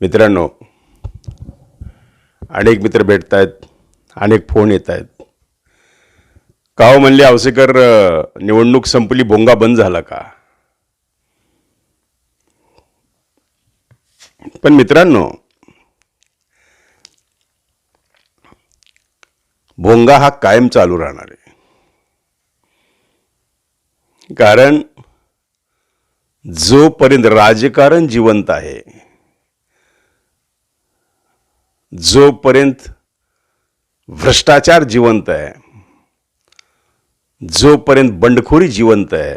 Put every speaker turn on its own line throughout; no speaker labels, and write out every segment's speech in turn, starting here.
मित्रांनो अनेक मित्र भेटत आहेत अनेक फोन येत आहेत का हो म्हणले आवसेकर निवडणूक संपली भोंगा बंद झाला का? पण मित्रांनो भोंगा हा कायम चालू राहणार आहे. कारण जोपर्यंत राजकारण जिवंत आहे जोपर्यंत भ्रष्टाचार जिवंत आहे जोपर्यंत बंडखोरी जिवंत आहे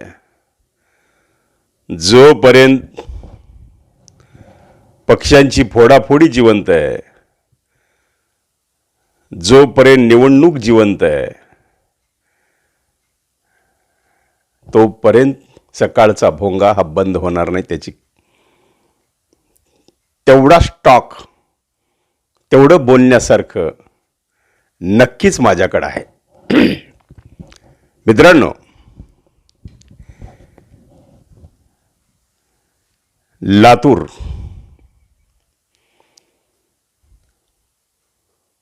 जोपर्यंत पक्षांची फोडाफोडी जिवंत आहे जोपर्यंत निवडणूक जिवंत आहे तोपर्यंत सकाळचा भोंगा हा बंद होणार नाही त्याची तेवढा स्टॉक तेवढं बोलण्यासारखं नक्कीच माझ्याकडं आहे. मित्रांनो लातूर.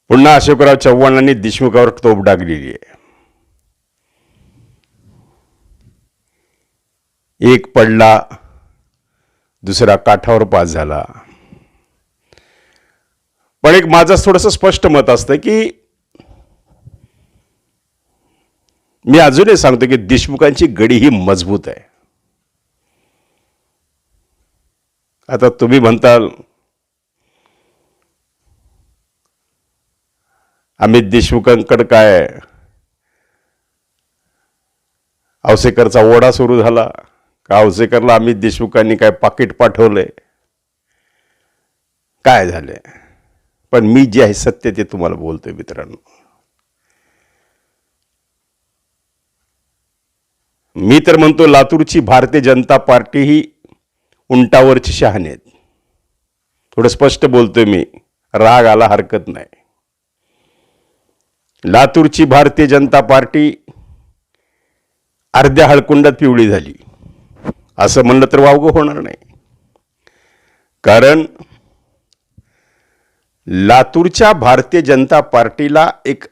पुन्हा अशोकराव चव्हाणांनी देशमुखावर तोफ डागलेली आहे. एक पडला दुसरा काठावर पास झाला. पण एक माझं थोडंसं स्पष्ट मत असतं की मी अजूनही सांगतो की देशमुखांची गडी ही मजबूत आहे. आता तुम्ही म्हणताल अमित देशमुखांकडे काय औसेकरचा ओढा सुरू झाला. का औसेकरला अमित देशमुखांनी काय पाकिट पाठवलंय? काय झालंय? पण मी जे आहे सत्य ते तुम्हाला बोलतोय मित्रांनो. मी तर म्हणतो लातूरची भारतीय जनता पार्टी ही उंटावरची शहाणे आहेत. थोडं स्पष्ट बोलतोय मी राग आला हरकत नाही. लातूरची भारतीय जनता पार्टी अर्ध्या हळकुंडात पिवळी झाली. असं म्हणलं तर वावगं होणार नाही. कारण लातूरच्या भारतीय जनता पार्टीला एक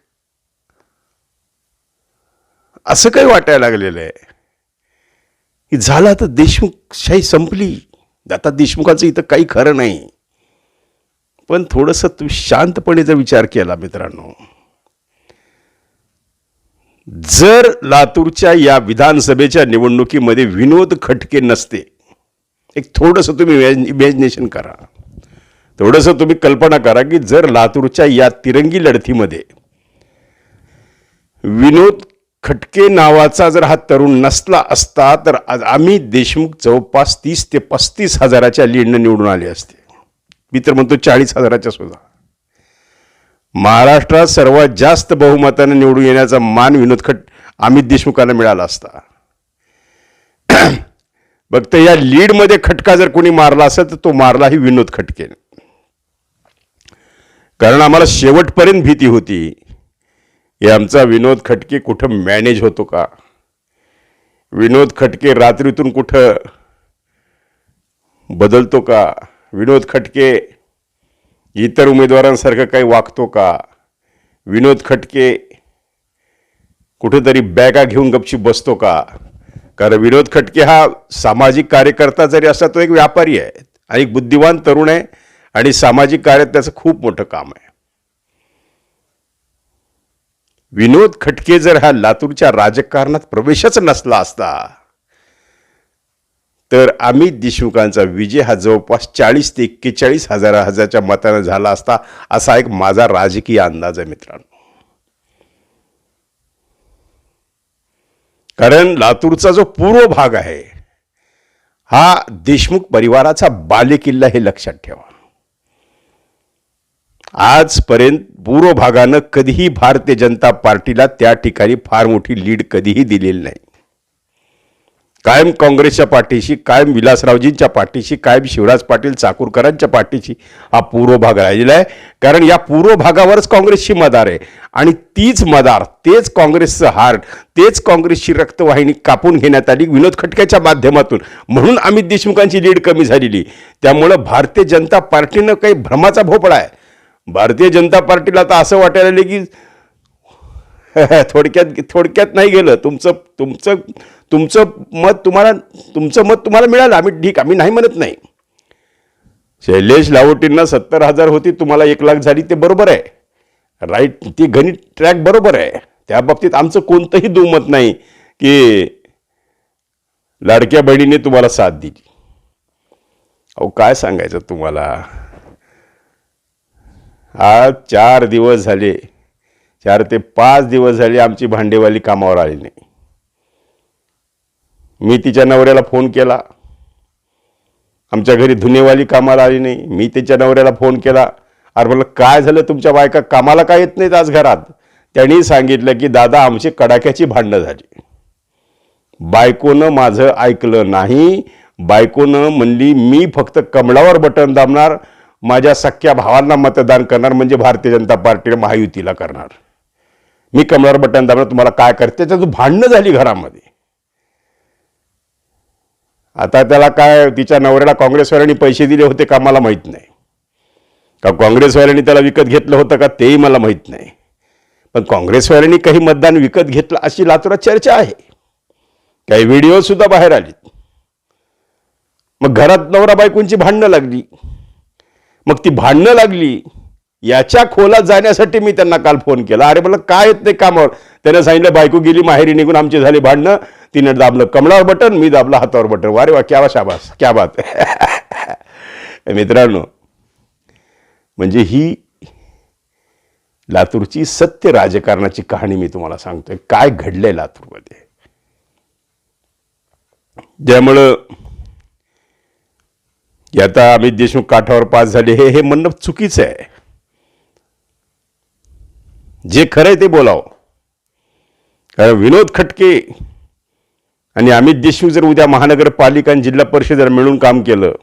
असं काही वाटायला लागलेलं आहे. की झालं तर देशमुखशाही संपली. आता देशमुखाचं इथं काही खरं नाही. पण थोडंसं तुम्ही शांतपणे जर विचार केला मित्रांनो. जर लातूरच्या या विधानसभेच्या निवडणुकीमध्ये विनोद खटके नसते एक थोडंसं तुम्ही इमॅजिनेशन करा. थोडंसं तुम्ही कल्पना करा की जर लातूरच्या या तिरंगी लढतीमध्ये विनोद खटके नावाचा जर हा तरुण नसला असता तर आज आम्ही देशमुख जवळपास तीस ते पस्तीस हजाराच्या लीडनं निवडून आले असते. मी तर म्हणतो चाळीस हजाराच्या सुद्धा. महाराष्ट्रात सर्वात जास्त बहुमताने निवडून येण्याचा मान विनोद खट अमित देशमुखांना मिळाला असता. फक्त या लीडमध्ये खटका जर कोणी मारला असेल तर तो मारलाही विनोद खटके कारण आम्हाला शेवटपर्यंत भीती होती. की आमचा विनोद खटके कुठं मॅनेज होतो का? विनोद खटके रात्रीतून कुठं बदलतो का? विनोद खटके इतर उमेदवारांसारखं काही वागतो का? विनोद खटके कुठेतरी बॅगा घेऊन गपशी बसतो का? कारण विनोद खटके हा सामाजिक कार्यकर्ता जरी असला तो एक व्यापारी आहे आणि एक बुद्धिवान तरुण आहे. आणि सामाजिक कार्यात त्याचं खूप मोठं काम आहे. विनोद खटके जर हा लातूरच्या राजकारणात प्रवेशच नसला असता तर अमित देशमुखांचा विजय हा जवळपास चाळीस ते एक्केचाळीस हजार हजारच्या मतानं झाला असता असा एक माझा राजकीय अंदाज आहे मित्रांनो. कारण लातूरचा जो पूर्व भाग आहे हा देशमुख परिवाराचा बालेकिल्ला हे लक्षात ठेवा. आजपर्यंत पूर्व भागानं कधीही भारतीय जनता पार्टीला त्या ठिकाणी फार मोठी लीड कधीही दिलेली नाही. कायम काँग्रेसच्या पाठीशी कायम विलासरावजींच्या पाठीशी कायम शिवराज पाटील चाकूरकरांच्या पाठीशी हा पूर्व भाग राहिलेला आहे. कारण या पूर्व भागावरच काँग्रेसची मदार आहे. आणि तीच मदार तेच काँग्रेसचं हार्ट तेच काँग्रेसची रक्तवाहिनी कापून घेण्यात आली विनोद खटक्याच्या माध्यमातून. म्हणून अमित देशमुखांची लीड कमी झालेली. त्यामुळं भारतीय जनता पार्टीनं काही भ्रमाचा भोपळा आहे. भारतीय जनता पार्टीला आता असं वाटायला लागलं की थोडक्यात थोडक्यात नाही गेलं. तुमचं तुमचं तुमचं मत तुम्हाला तुमचं मत तुम्हाला मिळालं. आम्ही ठीक आम्ही नाही म्हणत नाही. शैलेश लावटींना सत्तर हजार होती तुम्हाला एक लाख झाली ते बरोबर आहे. राईट ती गणित ट्रॅक बरोबर आहे. त्या बाबतीत आमचं कोणतंही दुमत नाही की लाडक्या बहिणीने तुम्हाला साथ दिली. अहो काय सांगायचं तुम्हाला? आज चार दिवस झाले. चार ते पाच दिवस झाले आमची भांडेवाली कामावर आली नाही. मी तिच्या नवऱ्याला फोन केला. आमच्या घरी धुनेवाली कामाला आली नाही. मी तिच्या नवऱ्याला फोन केला. अरे म्हटलं काय झालं? तुमच्या बायका कामाला काय येत नाहीत आज घरात? त्यांनी सांगितलं की दादा आमची कडाक्याची भांडणं झाली. बायकोनं माझं ऐकलं नाही. बायकोनं म्हणली मी फक्त कमळावर बटन दाबणार माझ्या सख्या भावांना मतदान करणार म्हणजे भारतीय जनता पार्टीने महायुतीला करणार. मी कमलावर बटन दाबलं तुम्हाला काय करते त्याच्यात भांडणं झाली घरामध्ये. आता त्याला काय तिच्या नवऱ्याला काँग्रेसवाल्यांनी पैसे दिले होते का मला माहीत नाही. का काँग्रेसवाल्यांनी त्याला विकत घेतलं होतं का तेही मला माहीत नाही. पण काँग्रेसवाल्यांनी काही मतदान विकत घेतलं अशी लातूरात चर्चा आहे. काही व्हिडिओ सुद्धा बाहेर आलीत. मग घरात नवरा बायकोंची भांडणं लागली. मग ती भांडणं लागली. याच्या खोलात जाण्यासाठी मी त्यांना काल फोन केला. अरे मला काय येत नाही कामावर? त्याने सांगितलं बायको गेली माहेरी निघून आमची झाली भांडणं. तिने दाबलं कमळावर बटन मी दाबलं हातावर बटन. वारे वा क्या वा शाबास क्या बात. मित्रांनो म्हणजे ही लातूरची सत्य राजकारणाची कहाणी मी तुम्हाला सांगतोय. काय घडलंय लातूरमध्ये? ज्यामुळं की आता अमित देशमुख काठावर पास झाले. हे हे म्हणणं चुकीचं आहे. जे खरं आहे ते बोलावं. कारण विनोद खटके आणि अमित देशमुख जर उद्या महानगरपालिका आणि जिल्हा परिषद जर मिळून काम केलं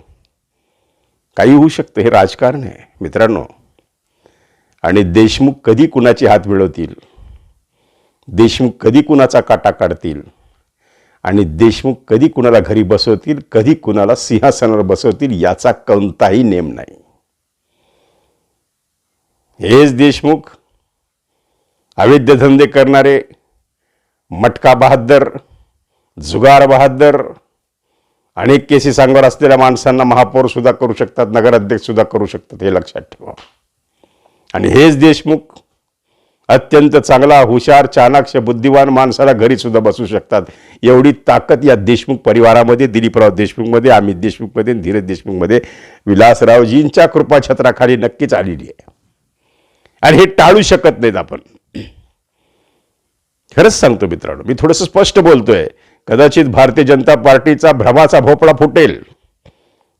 काही होऊ शकतं. हे राजकारण आहे मित्रांनो. आणि देशमुख कधी कुणाचे हात मिळवतील? देशमुख कधी कुणाचा काटा काढतील? आणि देशमुख कधी कुणाला घरी बसवतील कधी कुणाला सिंहासनावर बसवतील याचा कोणताही नेम नाही. हेच देशमुख अवैध धंदे करणारे मटका बहादर जुगार बहादर अनेक केसी सांगवर असलेल्या माणसांना महापौर सुद्धा करू शकतात नगराध्यक्ष सुद्धा करू शकतात हे लक्षात ठेवा. आणि हेच देशमुख अत्यंत चांगला हुशार चाणाक्ष बुद्धिवान माणसाला घरी सुद्धा बसू शकतात. एवढी ताकद या देशमुख परिवारामध्ये दिलीपराव देशमुखमध्ये अमित देशमुखमध्ये धीरज देशमुखमध्ये विलासरावजींच्या कृपाछत्राखाली नक्कीच आलेली आहे. आणि हे टाळू शकत नाहीत आपण. खरंच सांगतो मित्रांनो मी थोडंसं स्पष्ट बोलतोय. कदाचित भारतीय जनता पार्टीचा भ्रमाचा भोपळा फुटेल.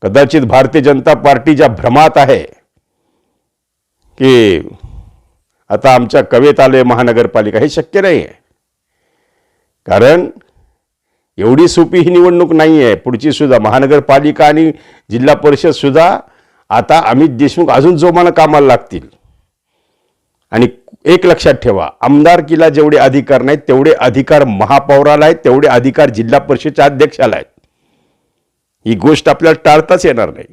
कदाचित भारतीय जनता पार्टी ज्या भ्रमात आहे की आता आमच्या कवेत आले महानगरपालिका हे शक्य नाही आहे. कारण एवढी सोपी ही निवडणूक नाही आहे. पुढची सुद्धा महानगरपालिका आणि जिल्हा परिषदसुद्धा आता अमित देशमुख अजून जोमानं कामाला लागतील. आणि एक लक्षात ठेवा आमदारकीला जेवढे अधिकार नाहीत तेवढे अधिकार महापौराला आहेत तेवढे अधिकार जिल्हा परिषदच्या अध्यक्षाला आहेत. ही गोष्ट आपल्याला टाळताच येणार नाही.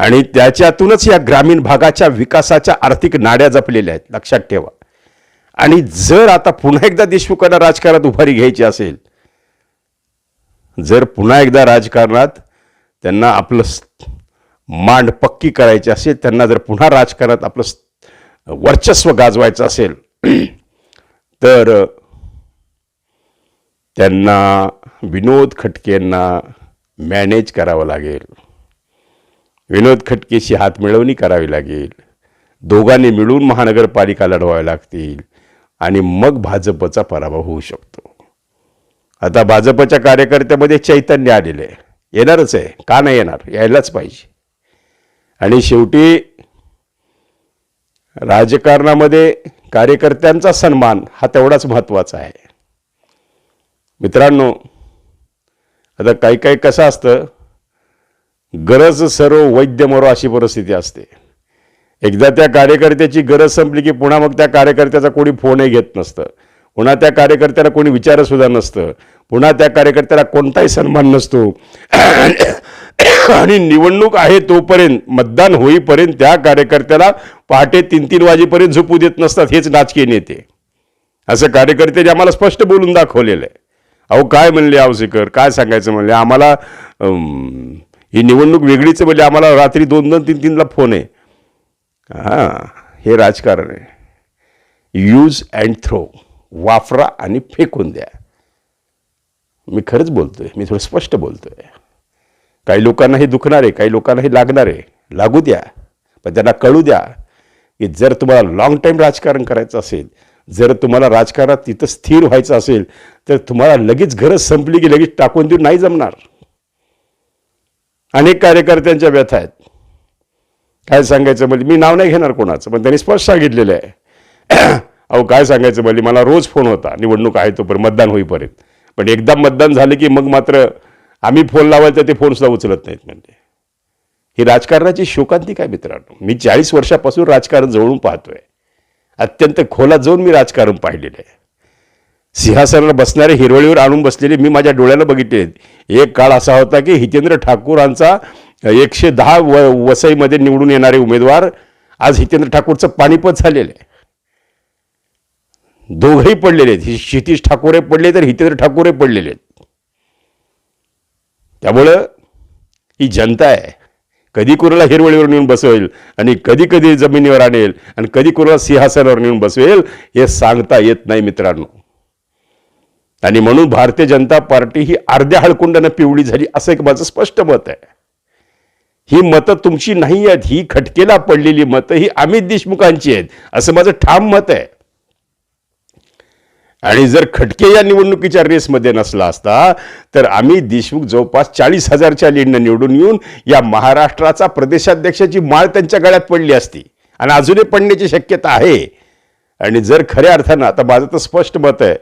आणि त्याच्यातूनच या ग्रामीण भागाच्या विकासाच्या आर्थिक नाड्या जपलेल्या आहेत. लक्षात ठेवा. आणि जर आता पुन्हा एकदा देशमुखांना राजकारणात उभारी घ्यायची असेल जर पुन्हा एकदा राजकारणात त्यांना आपलं मांड पक्की करायची असेल त्यांना जर पुन्हा राजकारणात आपलं वर्चस्व गाजवायचं असेल तर त्यांना विनोद खटकेंना मॅनेज करावं लागेल. विनोद खटकेशी हातमिळवणी करावी लागेल. दोघांनी मिळून महानगरपालिका लढवाव्या लागतील आणि मग भाजपचा पराभव होऊ शकतो. आता भाजपच्या कार्यकर्त्यामध्ये चैतन्य आलेलं आहे. येणारच आहे. का नाही येणार? यायलाच पाहिजे. आणि शेवटी राजकारणामध्ये कार्यकर्त्यांचा सन्मान हा तेवढाच महत्त्वाचा आहे. मित्रांनो आता काही काही कसं असतं? गरज सर्व वैद्य मरो अशी परिस्थिती असते. एकदा त्या कार्यकर्त्याची गरज संपली की पुन्हा मग त्या कार्यकर्त्याचा कोणी फोनही घेत नसतं. पुन्हा त्या कार्यकर्त्याला कोणी विचारसुद्धा नसतं. पुन्हा त्या कार्यकर्त्याला कोणताही सन्मान नसतो. आणि निवडणूक आहे तोपर्यंत मतदान होईपर्यंत त्या कार्यकर्त्याला पहाटे तीन तीन वाजेपर्यंत झोपू देत नसतात हेच नाचके नेते. असं कार्यकर्त्याने आम्हाला स्पष्ट बोलून दाखवलेलं आहे. अहो काय म्हणले आवसेकर? काय सांगायचं म्हणले? आम्हाला ही निवडणूक वेगळीच म्हणजे आम्हाला रात्री दोन दोन तीन तीनला फोन आहे. हां हे राजकारण आहे. यूज अँड थ्रो वापरा आणि फेकून द्या. मी खरंच बोलतो आहे मी थोडं स्पष्ट बोलतो आहे काही लोकांना हे दुखणार आहे काही लोकांना हे लागणार आहे. लागू द्या पण त्यांना कळू द्या की जर तुम्हाला लॉंग टाईम राजकारण करायचं असेल जर तुम्हाला राजकारणात तिथं स्थिर व्हायचं असेल तर तुम्हाला लगेच घरं संपली की लगेच टाकून देऊन नाही जमणार. अनेक कार्यकर्त्यांच्या व्यथा आहेत. काय सांगायचं म्हणजे मी नाव नाही घेणार कोणाचं पण त्यांनी स्पष्ट सांगितलेलं आहे. अहो काय सांगायचं म्हणजे मला रोज फोन होता निवडणूक आहे तोपर्यंत मतदान होईपर्यंत. पण एकदा मतदान झालं की मग मात्र आम्ही फोन लावायचं ते फोनसुद्धा उचलत नाहीत म्हणजे. ही राजकारणाची शोकांती काय मित्रांनो? मी चाळीस वर्षापासून राजकारण जवळून पाहतोय. अत्यंत खोलात जाऊन मी राजकारण पाहिलेलं आहे. सिंहासनावर बसणारे हिरवळीवर आणून बसलेले मी माझ्या डोळ्याला बघितले. एक काळ असा होता की हितेंद्र ठाकूरांचा एकशे दहा व वसईमध्ये निवडून येणारे उमेदवार आज हितेंद्र ठाकूरचं पाणीपत झालेलं आहे. दोघंही पडलेले आहेत. क्षितिश ठाकूरे पडले तर हितेंद्र ठाकूरे पडलेले आहेत. त्यामुळं ही जनता आहे. कधी कुणाला हिरवळीवर नेऊन बसवेल आणि कधी कधी जमिनीवर आणेल आणि कधी कुणाला सिंहासनावर नेऊन बसवेल हे सांगता येत नाही मित्रांनो. आणि म्हणून भारतीय जनता पार्टी ही अर्ध्या हळकुंडानं पिवळी झाली असं एक माझं स्पष्ट मत आहे. ही मतं तुमची नाही आहेत ही खटकेला पडलेली मतं ही अमित देशमुखांची आहेत असं माझं ठाम मत आहे. आणि जर खटके या निवडणुकीच्या रेसमध्ये नसला असता तर अमित देशमुख जवळपास चाळीस हजारच्या लीडनं निवडून येऊन या महाराष्ट्राचा प्रदेशाध्यक्षाची माळ त्यांच्या गळ्यात पडली असती. आणि अजूनही पडण्याची शक्यता आहे. आणि जर खऱ्या अर्थानं आता माझं तर स्पष्ट मत आहे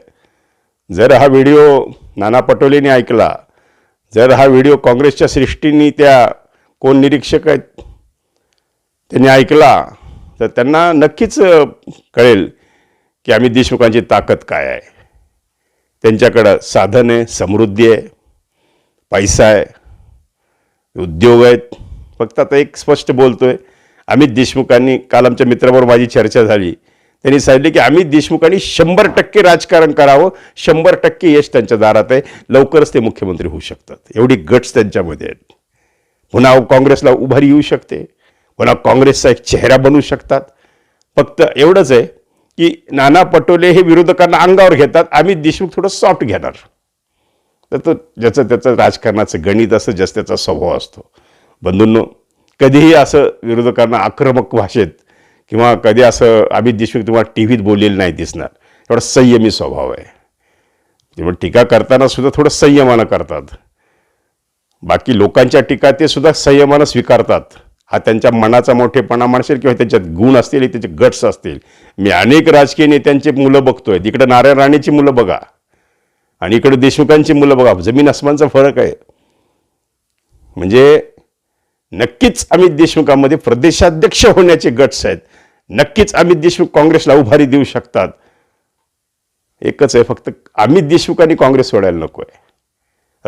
जर हा व्हिडिओ नाना पटोलेने ऐकला जर हा व्हिडिओ काँग्रेसच्या सृष्टींनी त्या कोण निरीक्षक आहेत त्यांनी ऐकला तर त्यांना नक्कीच कळेल की अमित देशमुखांची ताकद काय आहे. त्यांच्याकडं साधन आहे समृद्धी आहे पैसा आहे उद्योग आहेत. फक्त आता एक स्पष्ट बोलतो आहे अमित देशमुखांनी काल आमच्या मित्राबरोबर माझी चर्चा झाली त्यांनी सांगितले की अमित देशमुखांनी शंभर टक्के राजकारण करावं शंभर टक्के यश त्यांच्या दारात आहे. लवकरच ते मुख्यमंत्री होऊ शकतात. एवढी गट्स त्यांच्यामध्ये आहेत. पुन्हा काँग्रेसला उभारी येऊ शकते. पुन्हा काँग्रेसचा एक चेहरा बनवू शकतात. फक्त एवढंच आहे की नाना पटोले हे विरोधकांना अंगावर घेतात. आम्ही देशमुख थोडं सॉफ्ट घेणार. तर तो ज्याचं त्याचं राजकारणाचं गणित असं जस त्याचा स्वभाव असतो. बंधूंनो कधीही असं विरोधकांना आक्रमक भाषेत किंवा कधी असं अमित देशमुख तुम्हाला टी व्हीत बोललेलं नाही दिसणार. एवढा संयमी स्वभाव आहे. त्यामुळे टीका करताना सुद्धा थोडं संयमानं करतात. बाकी लोकांच्या टीका ते सुद्धा संयमानं स्वीकारतात. हा त्यांच्या मनाचा मोठेपणा म्हणशील किंवा त्यांच्यात गुण असतील त्याचे गट्स असतील. मी अनेक राजकीय नेत्यांचे मुलं बघतोय. इकडे नारायण राणेची मुलं बघा. आणि इकडे देशमुखांची मुलं बघा. जमीन आसमानचा फरक आहे. म्हणजे नक्कीच अमित देशमुखांमध्ये प्रदेशाध्यक्ष होण्याचे गट्स आहेत. नक्कीच अमित देशमुख काँग्रेसला उभारी देऊ शकतात. एकच आहे फक्त अमित देशमुखांनी काँग्रेस सोडायला नको आहे.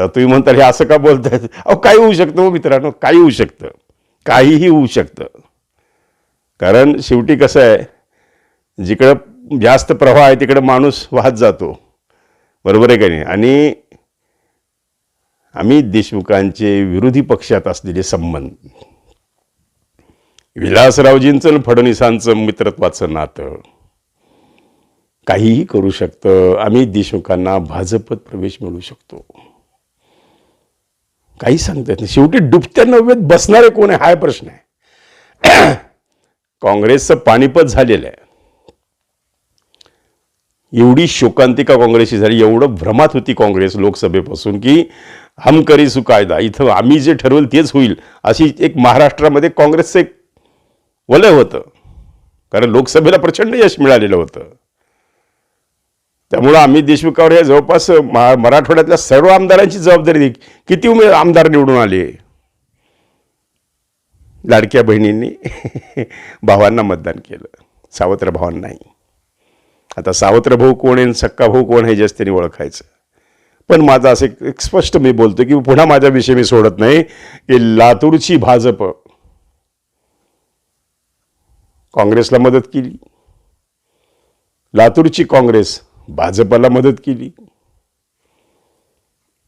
तुम्ही म्हणताल हे असं का बोलताय? अहो काय होऊ शकतं हो मित्रांनो काही होऊ शकतं. काहीही होऊ शकतं. कारण शेवटी कसं आहे जिकडं जास्त प्रवाह आहे तिकडं माणूस वाहत जातो. बरोबर आहे का नाही? आणि अमित देशमुखांचे विरोधी पक्षात असलेले संबंध. विलासरावजींचं आणि फडणवीसांचं मित्रत्वाचं नातं. काहीही करू शकतं. आम्ही देशमुखांना भाजपत प्रवेश मिळू शकतो. काही सांगता येत नाही. शेवटी डुबत्या नव्यात बसणारे कोण आहे? हा प्रश्न आहे. काँग्रेसचं पाणीपत झालेलं आहे. एवढी शोकांतिका काँग्रेसची झाली एवढं भ्रमात होती काँग्रेस लोकसभेपासून की हम करी कायदा इथं आम्ही जे ठरवलं तेच होईल अशी एक महाराष्ट्रामध्ये काँग्रेसचं एक वलय होतं. कारण लोकसभेला प्रचंड यश मिळालेलं होतं. त्यामुळं अमित देशमुखावर हे जवळपास महा- मराठवाड्यातल्या सर्व आमदारांची जबाबदारी दिली. किती उमे आमदार निवडून आले? लाडक्या बहिणींनी भावांना मतदान केलं. सावत्र भावांनाही नाही. आता सावत्र भाऊ कोण आहे सक्का भाऊ कोण आहे जास्त त्यांनी ओळखायचं. पण माझं असं एक- स्पष्ट मी बोलतो की पुन्हा माझ्याविषयी मी सोडत नाही की लातूरची भाजप काँग्रेसला मदत केली. लातूरची काँग्रेस भाजपला मदत केली.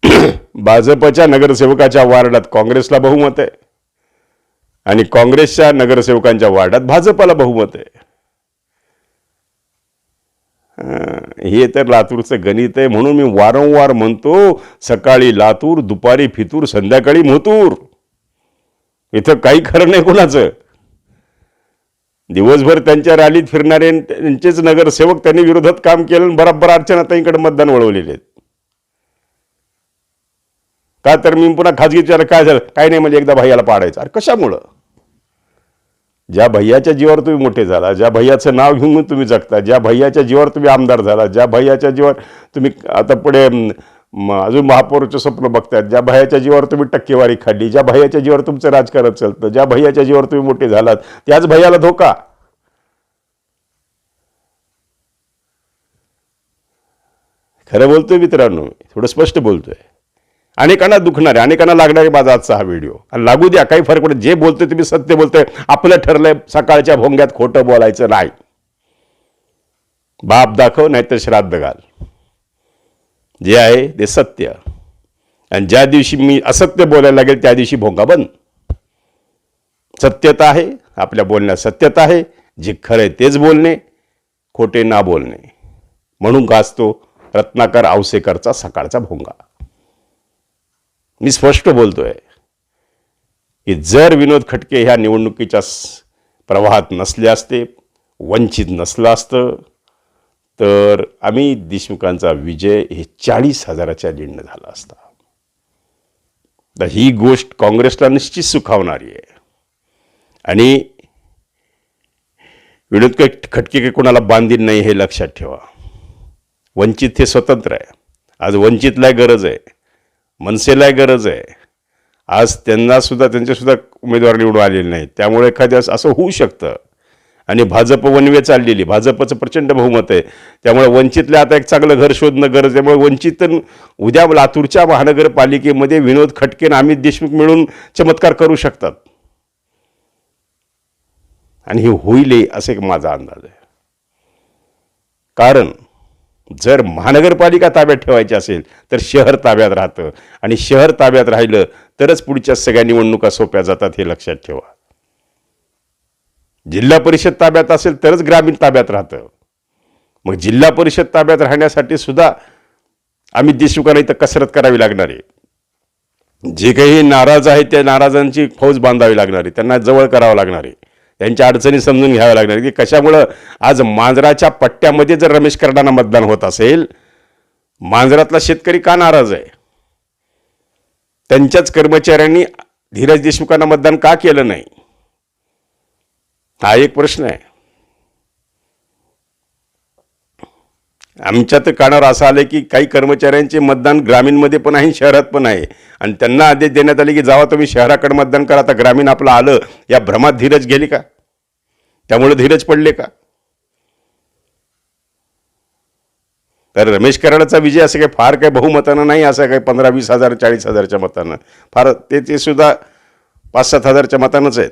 भाजपच्या नगरसेवकाच्या वार्डात काँग्रेसला बहुमत आहे. आणि काँग्रेसच्या नगरसेवकांच्या वार्डात भाजपला बहुमत आहे. हे तर लातूरचं गणित आहे म्हणून मी वारंवार म्हणतो सकाळी लातूर दुपारी फितूर संध्याकाळी मोतूर इथं काही खरं नाही कोणाचं. दिवसभर त्यांच्या रॅलीत फिरणारे त्यांचेच नगरसेवक त्यांनी विरोधात काम केलं आणि बराबर अर्चनाताईंकडे मतदान वळवलेले आहेत. का तर मी पुन्हा खाजगी विचार काय झालं? काय नाही म्हणजे एकदा भैयाला पाडायचं. अरे कशामुळं? ज्या भैयाच्या जीवावर तुम्ही मोठे झाला ज्या भैयाचं नाव घेऊन तुम्ही जगता ज्या भैयाच्या जीवावर तुम्ही आमदार झाला ज्या भैयाच्या जीवावर तुम्ही आता पुढे मग अजून महापौरचं स्वप्न बघतात ज्या भैयाच्या जीवावर तुम्ही टक्केवारी खाल्ली ज्या भैयाच्या जीवावर तुमचं राजकारण चालतं ज्या भैयाच्या जीवावर तुम्ही मोठे झालात त्याच भैयाला धोका. खरं बोलतोय मित्रांनो थोडं स्पष्ट बोलतोय. अनेकांना दुखणार आहे अनेकांना लागणार आहे माझा आजचा हा व्हिडिओ. आणि लागू द्या काही फरक पडत जे बोलतोय तुम्ही सत्य बोलतोय. आपलं ठरलंय सकाळच्या भोंग्यात खोटं बोलायचं नाही. बाप दाखव नाहीतर श्राद्ध घाल. जे आहे ते सत्य. आणि ज्या दिवशी मी असत्य बोलायला लागेल त्या दिवशी भोंगा बंद. सत्यता आहे आपल्या बोलण्यात सत्यता आहे. जे खरं आहे तेच बोलणे खोटे ना बोलणे. म्हणून गाजतो रत्नाकर आवसेकरचा सकाळचा भोंगा. मी स्पष्ट बोलतोय की जर विनोद खटके ह्या निवडणुकीच्या प्रवाहात नसले असते वंचित नसलं असतं तर आम्ही देशमुखांचा विजय हे चाळीस हजाराच्या लीडनं झाला असता. तर ही गोष्ट काँग्रेसला निश्चित सुखावणारी आहे. आणि विनोद खटके काही कोणाला बांधील नाही हे लक्षात ठेवा. वंचित हे स्वतंत्र आहे. आज वंचितला गरज आहे. मनसेलाही गरज आहे. आज त्यांना सुद्धा सुद्धा उमेदवार निवडून आलेले नाही त्यामुळे एखाद्या असं होऊ शकतं. आणि भाजप वनवे चाललेली भाजपचं प्रचंड बहुमत आहे. त्यामुळे वंचितला आता एक चांगलं घर शोधणं गरज त्यामुळे वंचित उद्या लातूरच्या महानगरपालिकेमध्ये विनोद खटके आणि अमित देशमुख मिळून चमत्कार करू शकतात. आणि हे होईल असे एक माझा अंदाज आहे. कारण जर महानगरपालिका ताब्यात ठेवायची असेल तर शहर ताब्यात राहतं. आणि शहर ताब्यात राहिलं तरच पुढच्या सगळ्या निवडणुका सोप्या जातात हे लक्षात ठेवा. जिल्हा परिषद ताब्यात असेल तरच ग्रामीण ताब्यात राहतं. मग जिल्हा परिषद ताब्यात राहण्यासाठी सुद्धा आम्ही देशमुखांना इथं कसरत करावी लागणार आहे. जे काही नाराज आहेत त्या नाराजांची फौज बांधावी लागणार आहे. त्यांना जवळ करावं लागणार आहे. त्यांच्या अडचणी समजून घ्याव्या लागणार आहे की कशामुळं आज मांजराच्या पट्ट्यामध्ये जर रमेश करडांना मतदान होत असेल मांजरातला शेतकरी का नाराज आहे? त्यांच्याच कर्मचाऱ्यांनी धीरज देशमुखांना मतदान का केलं नाही? हा एक प्रश्न आहे. आमच्या तर कानावर असं आलं की काही कर्मचाऱ्यांचे मतदान ग्रामीणमध्ये पण आहे शहरात पण आहे. आणि त्यांना आदेश देण्यात आले की जावा तुम्ही शहराकडे मतदान करा आता ग्रामीण आपलं आलं या भ्रमात धीरज गेली का? त्यामुळे धीरज पडले का? तर रमेश कराडाचा विजय असं काही फार काही बहुमतानं नाही असं काही पंधरा वीस हजार चाळीस हजारच्या मतानं. फार ते ते सुद्धा पाच सात हजारच्या मतानंच आहेत.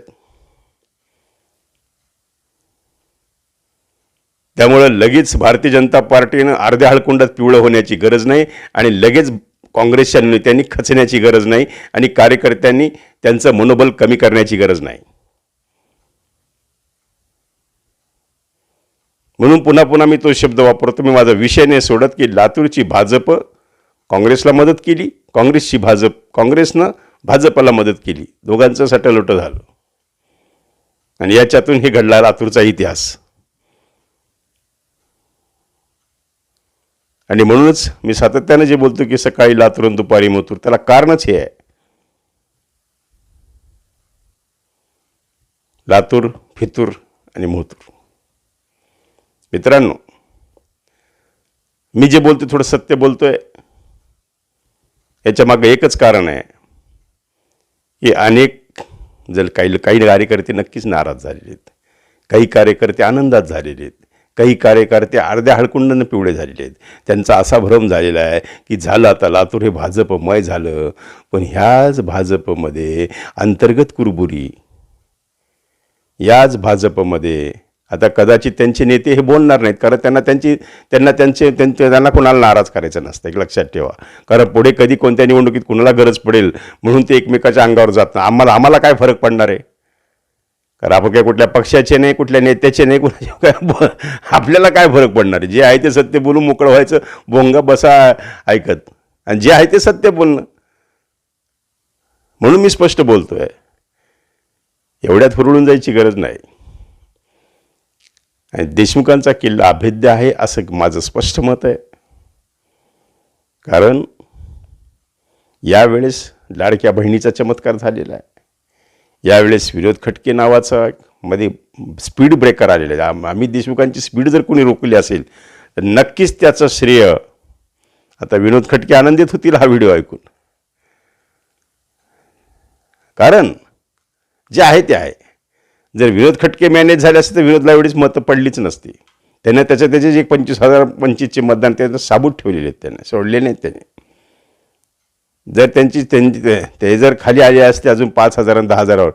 त्यामुळं लगेच भारतीय जनता पार्टीनं अर्ध्या हळकुंडात पिवळं होण्याची गरज नाही आणि लगेच काँग्रेसच्या नेत्यांनी खचण्याची गरज नाही आणि कार्यकर्त्यांनी त्यांचं मनोबल कमी करण्याची गरज नाही. म्हणून पुन्हा पुन्हा मी तो शब्द वापरतो मी माझा विषय नाही सोडत की लातूरची भाजप काँग्रेसला मदत केली काँग्रेसची भाजप काँग्रेसनं भाजपला मदत केली. दोघांचं सटलोटं झालं. आणि याच्यातून हे घडला लातूरचा इतिहास. आणि म्हणूनच मी सातत्यानं जे बोलतो की सकाळी लातूर आणि दुपारी मथुर त्याला कारणच हे आहे. लातूर फितूर आणि मोतूर मित्रांनो मी जे बोलतो थोडं सत्य बोलतोय याच्या मागं एकच कारण आहे की अनेक जर काही काही कार्यकर्ते नक्कीच नाराज झालेले आहेत. काही कार्यकर्ते आनंदात झालेले आहेत. काही कार्यकर्ते अर्ध्या हळकुंडानं पिवळे झालेले आहेत. त्यांचा असा भ्रम झालेला आहे की झालं आता लातूर हे भाजपमय झालं. पण ह्याच भाजपमध्ये अंतर्गत कुरबुरी. याच भाजपमध्ये आता कदाचित त्यांचे नेते हे बोलणार नाहीत. कारण त्यांना त्यांची त्यांना त्यांचे त्यांचे त्यांना कोणाला नाराज करायचं नसतं एक लक्षात ठेवा. कारण पुढे कधी कोणत्या निवडणुकीत कुणाला गरज पडेल म्हणून ते एकमेकाच्या अंगावर जात नाही. आम्हाला आम्हाला काय फरक पडणार आहे? कारण आपण काय कुठल्या पक्षाचे नाही कुठल्या नेत्याचे नाही कुणाचे काय आपल्याला काय फरक पडणार? जे आहे ते सत्य बोलून मोकळं व्हायचं भोंग बसा ऐकत. आणि जे आहे ते सत्य बोलणं. म्हणून मी स्पष्ट बोलतोय. एवढ्यात हुरळून जायची गरज नाही. आणि देशमुखांचा किल्ला अभेद्य आहे असं माझं स्पष्ट मत आहे. कारण यावेळेस लाडक्या बहिणीचा चमत्कार झालेला आहे. यावेळेस विनोद खटके नावाचा मध्ये स्पीड ब्रेकर आलेला आहे. अमित देशमुखांची स्पीड जर कोणी रोखली असेल तर नक्कीच त्याचं श्रेय आता विनोद खटके आनंदित होतील हा व्हिडिओ ऐकून. कारण जे आहे ते आहे. जर विनोद खटके मॅनेज झाले असते तर विनोदला एवढीच मतं पडलीच नसती. त्यानं त्याच्या त्याचे जे पंचवीस हजार पंचवीसचे मतदान त्याचं साबूत ठेवलेले आहेत त्याने सोडले नाहीत त्याने. जर त्यांची त्यांची ते- जर खाली आले असते अजून पाच हजार दहा हजारावर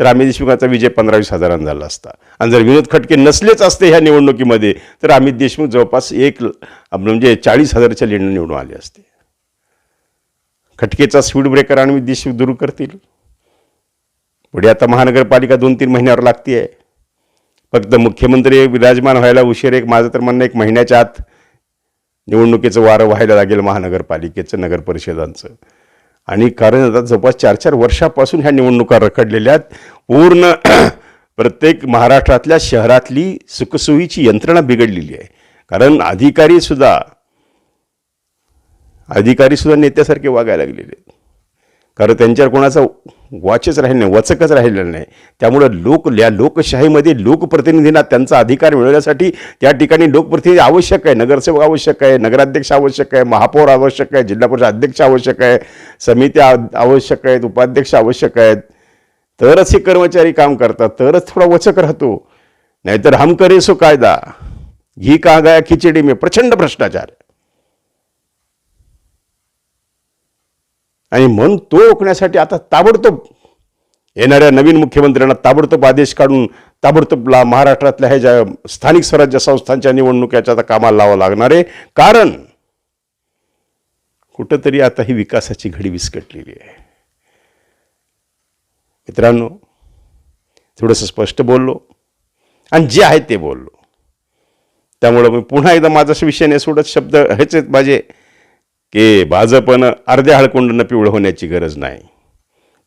तर आम्ही देशमुखांचा विजय पंधरा वीस हजारांना झाला असता. आणि जर विनोद खटके नसलेच असते ह्या निवडणुकीमध्ये तर अमित देशमुख जवळपास एक म्हणजे चाळीस हजाराच्या लीडनं निवडून आले असते. खटकेचा स्पीड ब्रेकर आणि देशमुख दूर करतील. पुढे आता महानगरपालिका दोन तीन महिन्यावर लागते आहे फक्त मुख्यमंत्री विराजमान व्हायला उशीर एक माझं तर म्हणणं एक महिन्याच्या आत निवडणुकीचं वारं व्हायला लागेल महानगरपालिकेचं नगर परिषदांचं आणि कारण आता जवळपास चार चार वर्षापासून ह्या निवडणुका रखडलेल्या आहेत. पूर्ण प्रत्येक महाराष्ट्रातल्या शहरातली सुखसोयीची यंत्रणा बिघडलेली आहे. कारण अधिकारीसुद्धा अधिकारीसुद्धा नेत्यासारखे वागायला लागलेले आहेत. कारण त्यांच्यावर कोणाचा वाचच राहिला नाही वचकच राहिलेलं नाही. त्यामुळं लोक या लोकशाहीमध्ये लोकप्रतिनिधींना त्यांचा अधिकार मिळवण्यासाठी त्या ठिकाणी लोकप्रतिनिधी आवश्यक आहे नगरसेवक आवश्यक आहे नगराध्यक्ष आवश्यक आहे महापौर आवश्यक आहे जिल्हा परिषद अध्यक्ष आवश्यक आहे समित्या आवश्यक आहेत उपाध्यक्ष आवश्यक आहेत. तरच हे कर्मचारी काम करतात तरच थोडा वचक राहतो. नाहीतर हम करेसो कायदा घी का गया खिचडी में प्रचंड भ्रष्टाचार. आणि म्हणून तो रोखण्यासाठी आता ताबडतोब येणाऱ्या नवीन मुख्यमंत्र्यांना ताबडतोब आदेश काढून ताबडतोबला महाराष्ट्रातल्या ह्या ज्या स्थानिक स्वराज्य संस्थांच्या निवडणुकीच्या आता कामाला लावावं लागणार आहे. कारण कुठंतरी आता ही विकासाची घडी विस्कटलेली आहे. मित्रांनो थोडंसं स्पष्ट बोललो आणि जे आहे ते बोललो. त्यामुळं मी पुन्हा एकदा माझा विषय नाही सोडत शब्द हेच आहेत माझे. की भाजपनं अर्ध्या हळकुंडनं पिवळं होण्याची गरज नाही.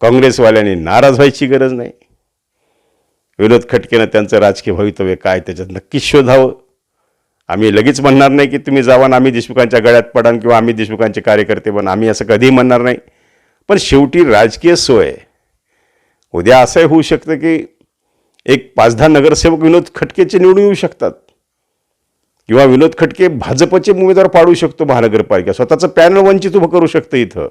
काँग्रेसवाल्यांनी नाराज व्हायची गरज नाही. विनोद खटकेनं त्यांचं राजकीय भवितव्य काय त्याच्यात नक्कीच शोधावं. आम्ही लगेच म्हणणार नाही की तुम्ही जावा आम्ही देशमुखांच्या गळ्यात पडान किंवा आम्ही देशमुखांचे कार्यकर्ते बन. आम्ही असं कधीही म्हणणार नाही. पण शेवटी राजकीय सोय. उद्या असंही होऊ शकतं की एक पाच दहा नगरसेवक विनोद खटकेचे निवडून येऊ शकतात. किंवा विनोद खटके भाजपचे उमेदवार पाडू शकतो महानगरपालिका स्वतःचं पॅनल वंचित उभं करू शकतं इथं.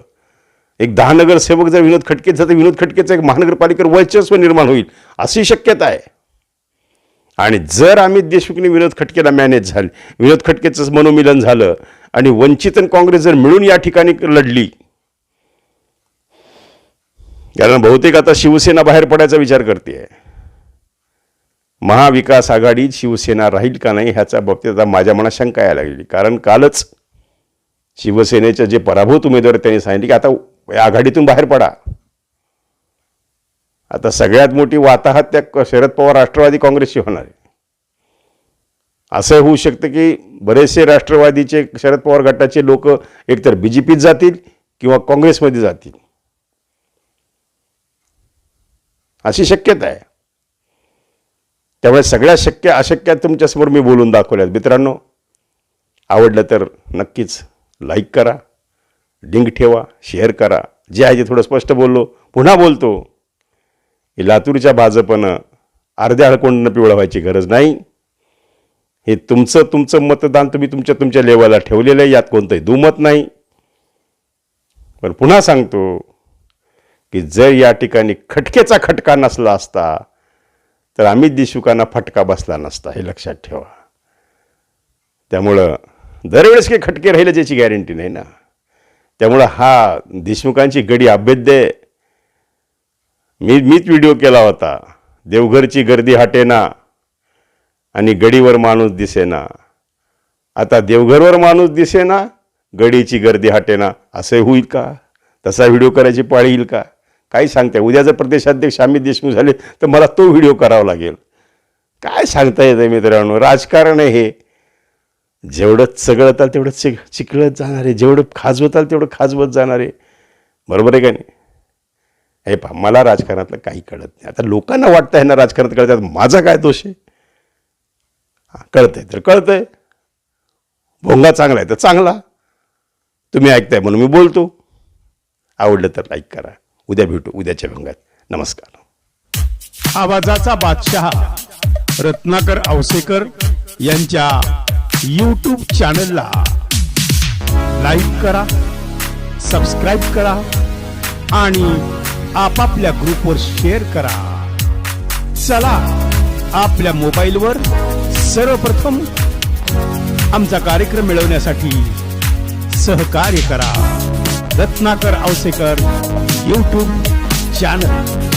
एक दहा नगरसेवक जर विनोद खटकेच तर विनोद खटकेचं एक महानगरपालिकेवर वर्चस्व निर्माण होईल अशी शक्यता आहे. आणि जर अमित देशमुखने विनोद खटकेला मॅनेज झाले विनोद खटकेचं मनोमिलन झालं आणि वंचित आणि काँग्रेस जर मिळून या ठिकाणी लढली कारण बहुतेक आता शिवसेना बाहेर पडायचा विचार करते महाविकास आघाडीत शिवसेना राहील का नाही ह्याच्या बाबतीत आता माझ्या मनात शंका यायला लागली. कारण कालच शिवसेनेचे जे पराभूत उमेदवार त्यांनी सांगितले की आता या आघाडीतून बाहेर पडा. आता सगळ्यात मोठी वाताहत त्या शरद पवार राष्ट्रवादी काँग्रेसची होणार आहे. असं होऊ शकतं की बरेचसे राष्ट्रवादीचे शरद पवार गटाचे लोक एकतर बी जे पीत जातील किंवा काँग्रेसमध्ये जातील. अशी शक्यता आहे. त्यामुळे सगळ्या शक्य अशक्य तुमच्यासमोर मी बोलून दाखवल्यात. मित्रांनो आवडलं तर नक्कीच लाईक करा लिंक ठेवा शेअर करा. जे आहे ते थोडं स्पष्ट बोललो पुन्हा बोलतो. की लातूरच्या भाजपनं अर्ध्या अळकोंडनं पिवळं व्हायची गरज नाही. हे तुमचं तुमचं मतदान तुम्ही तुमच्या तुमच्या लेवलला ठेवलेलं आहे यात कोणतंही दुमत नाही. पण पुन्हा सांगतो की जर या ठिकाणी खटकेचा खटका नसला असता तर अमित देशमुखांना फटका बसला नसता हे लक्षात ठेवा. त्यामुळं दरवेळेस काही खटके राहिले त्याची गॅरंटी नाही ना. त्यामुळं हा देशमुखांची गडी अभेद्य आहे. मी मीच व्हिडिओ केला होता देवघरची गर्दी हटेना आणि गडीवर माणूस दिसेना. आता देवघरवर माणूस दिसेना गडीची गर्दी हटेना असं होईल का? तसा व्हिडिओ करायची पाळी येईल का? काय सांगताय? उद्या जर प्रदेशाध्यक्ष अमित देशमुख झाले तर मला तो व्हिडिओ करावा लागेल. काय सांगता येतं मित्रांनो? राजकारण आहे हे. जेवढं चगळताल तेवढं चिक चिकळत जाणार. आहे जेवढं खाजवताल तेवढं खाजवत जाणार. आहे बरोबर आहे का नाही? हे पहा मला राजकारणातलं काही कळत नाही. आता लोकांना वाटतं ह्यांना राजकारणात कळतात माझा काय दोष आहे? हा, कळतंय तर कळतंय. भोंगा चांगला आहे तर चांगला. तुम्ही ऐकताय म्हणून मी बोलतो. आवडलं तर लाईक करा. उद्या भेटू उद्याच्या भंगात. नमस्कार.
आवाजाचा बादशहा रत्नाकर औसेकर यांच्या यूट्यूब चॅनलला लाईक करा सबस्क्राईब करा आणि आपापल्या ग्रुपवर शेअर करा. चला आपल्या मोबाईलवर सर्वप्रथम आमचा कार्यक्रम मिळवण्यासाठी सहकार्य करा. Ratnakar Ausekar YouTube channel